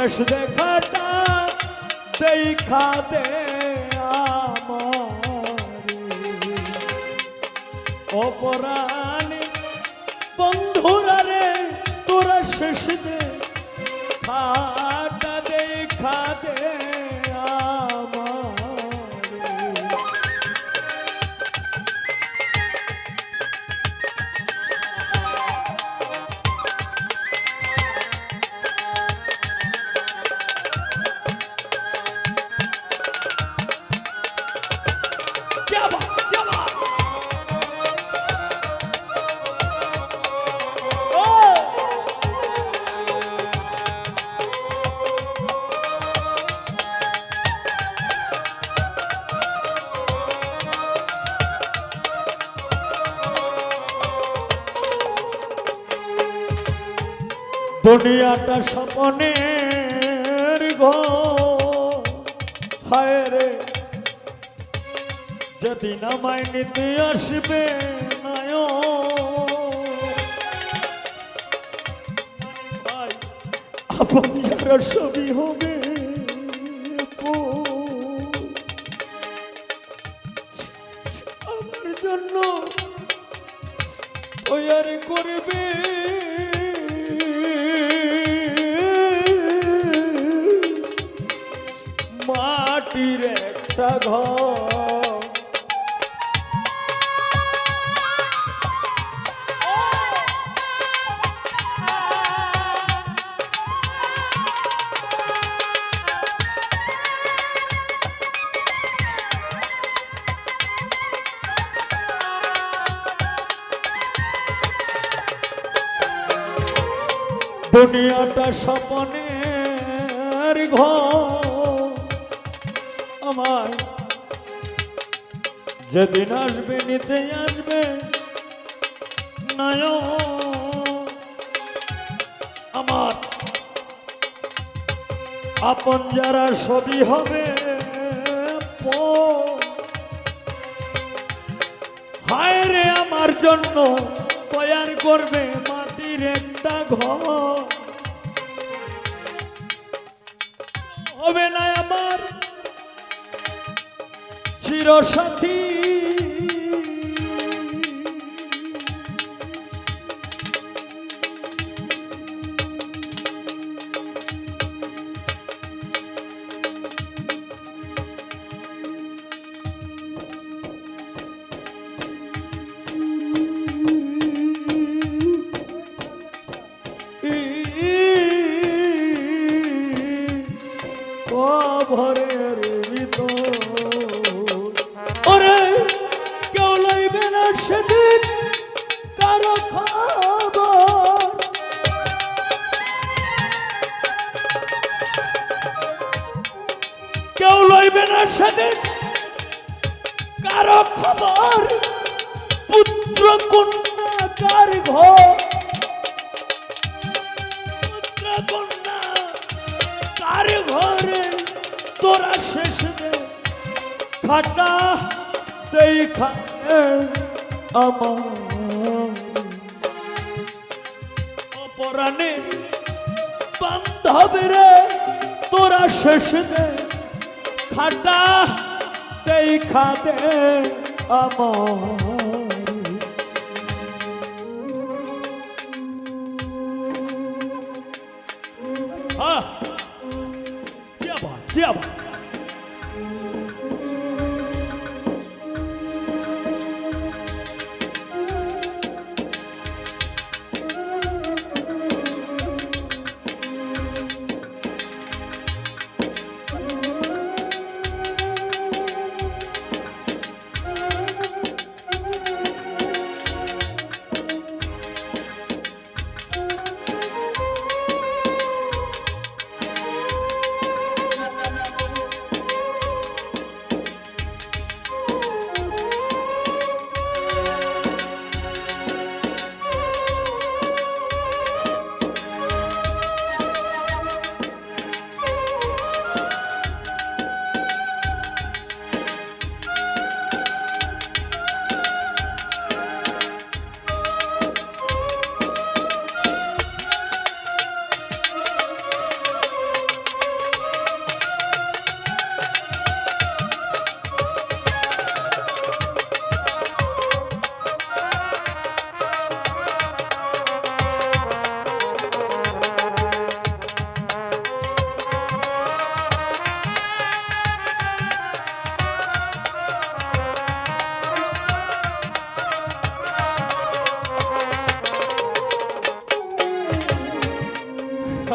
শেষ দেখাটা দেখা দে অপরাণী বন্ধুরা রে তোরা শেষ দেখা দেখা দে। দুনিয়াটা স্বপনের ঘর হায় রে। যেদিন আমায় নিতে আসবে নায় আপন যারা সবই হবে। ঘর দুনিয়াটা স্বপনের ঘর। আমার। যেদিন আসবে, নিতে আসবে নয় আমার আপন যারা সবই হবে। হায় রে আমার জন্য তৈয়ার করবে মাটির একটা ঘর। হবে না আমার চিরসাথী সেদিন কারও খবর পুত্র কন্যা কার ঘর। পুত্র কন্যা কার ঘরে তোরা শেষ দে। খাটা দেখা আমার। অপরাণে বান্ধব রে, তোরা শেষ দে। খাটা দেখা দে আমার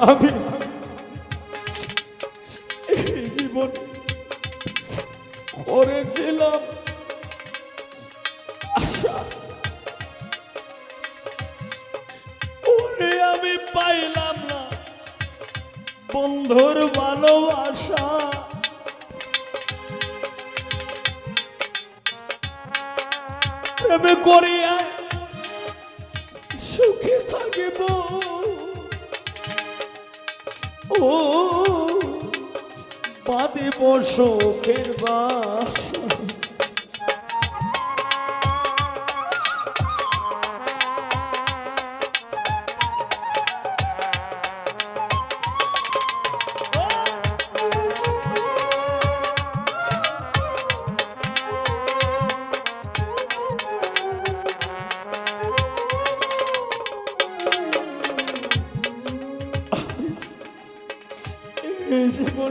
আমি জীবন করেছিলাম। আশা ওরে আমি পাইলাম না। বন্ধুর ভালোবাসা প্রেমে করিয়া সুখে থাকিব। ও সুখের বাসা এই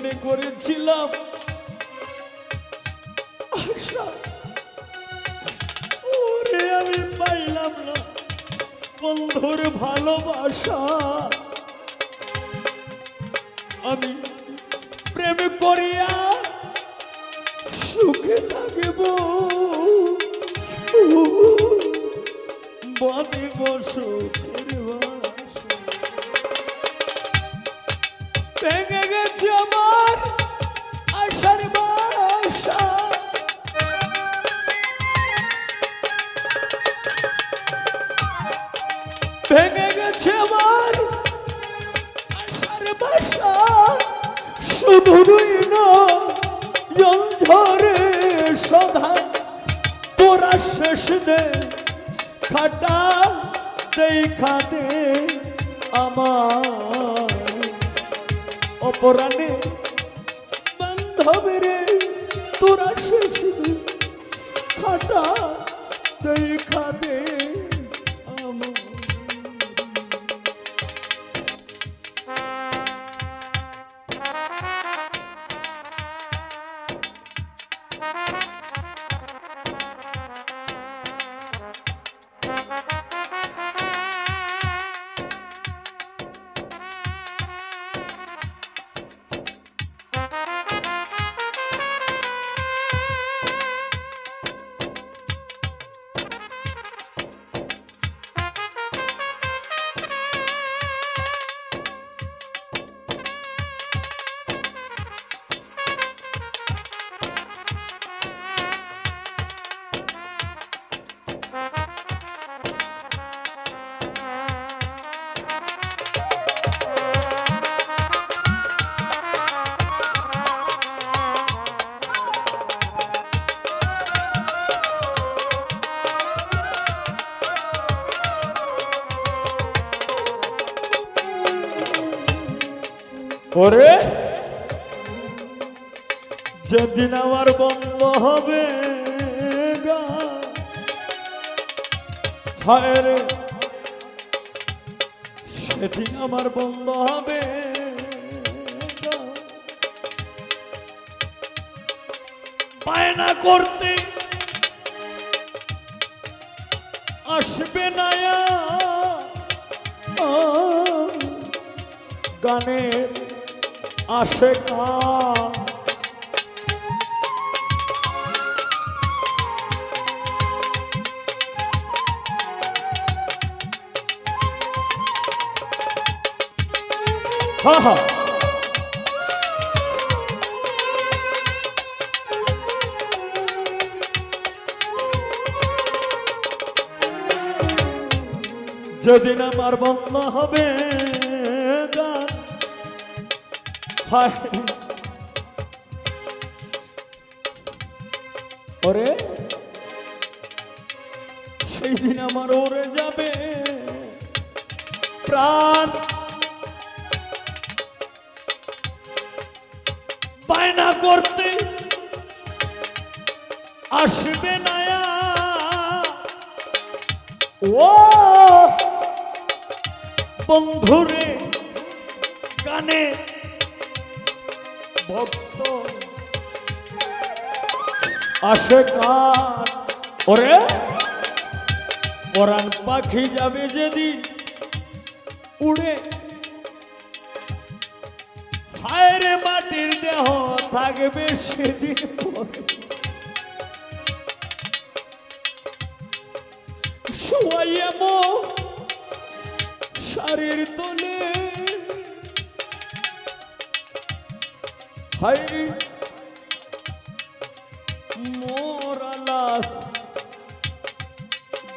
জীবনে করেছিলাম। ওরে, আমি পাইলাম না বন্ধুর ভালোবাসা। আমি প্রেম করিয়া সুখে থাকিব। বাদিব সুখের দুই জল সধা তোরা শেষ দে খাটা দেখা দে আমার অপরাণে বান্ধবে রে তোরা শেষ খাটা দেখা ওরে যেদিন আমার বন্ধ হবে হায় সেদিন আমার বন্ধ হবে। বায়না করতে আসবে না। গানের হা যেদিন আমার বন্ধ হবে হায়। ওরে, সেই দিন আমার ওরে যাবে। প্রাণ। বায়না করতে আসবে না ও, বন্ধুরে গানে ভক্ত। আসে কান ওরে? পরাণ পাখি যাবে যেদিন উড়ে। হায়ের মাটির দেহ থাকবে সেদিন পরে। শুয়াইয়া মো শাড়ির তোলে হাই মোরা লাশ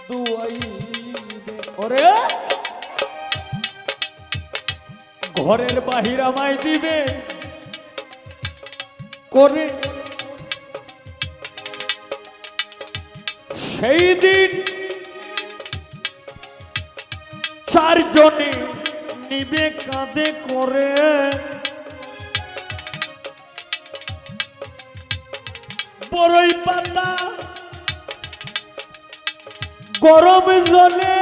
দুয়াইবে ওরে! ঘরের বাহির আমায় দিবে। করে সেই দিন চারজনে নিবে কাঁধে করে। বড়ই পাতা। গরম জলে।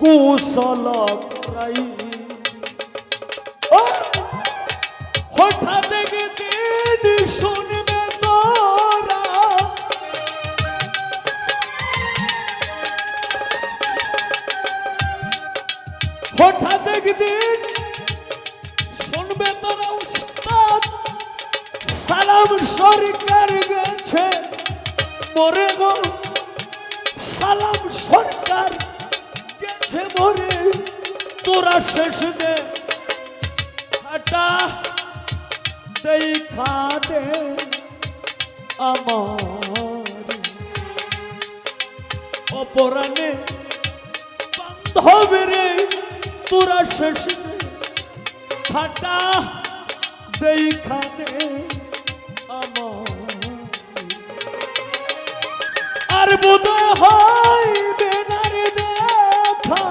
কুশল প্রাই একদিন শুনবে তোরা উস্তাদ, সালাম সরকার গেছে। মরে গো, সালাম সরকার গেছে মরে। তোরা শেষ দে, হাটা দেখা দে আমার। অপরাণে তোরা শেষ দে হাটা দেখা দে আমার। আর বোধ হয় বেনার দেখা।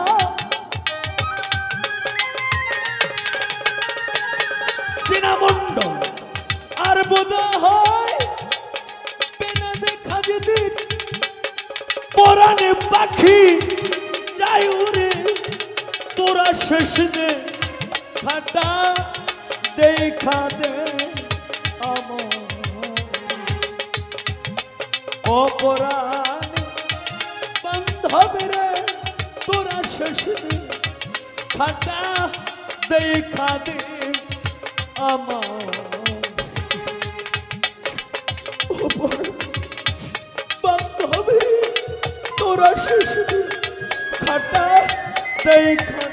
দীনামণ্ডল আর বোধ হয় বেনা দেখা পাখি যাই উড়ে তোরা শেষ দে খাটা দেখা দে আমার। অপরাণ বান্ধবীরে তোরা শেষ দে খাটা দেখা দে আমার। বান্ধবী তোরা শেষ দে খাটা দেখা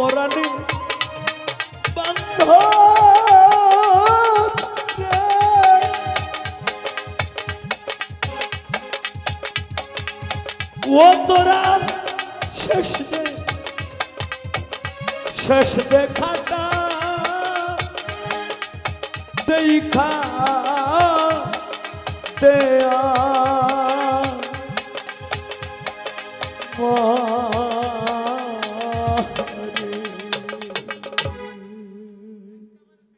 অপরাণী বান্ধব রে। ও তোরা শেষ দে শেষ দেখাটা দেখা দেয়া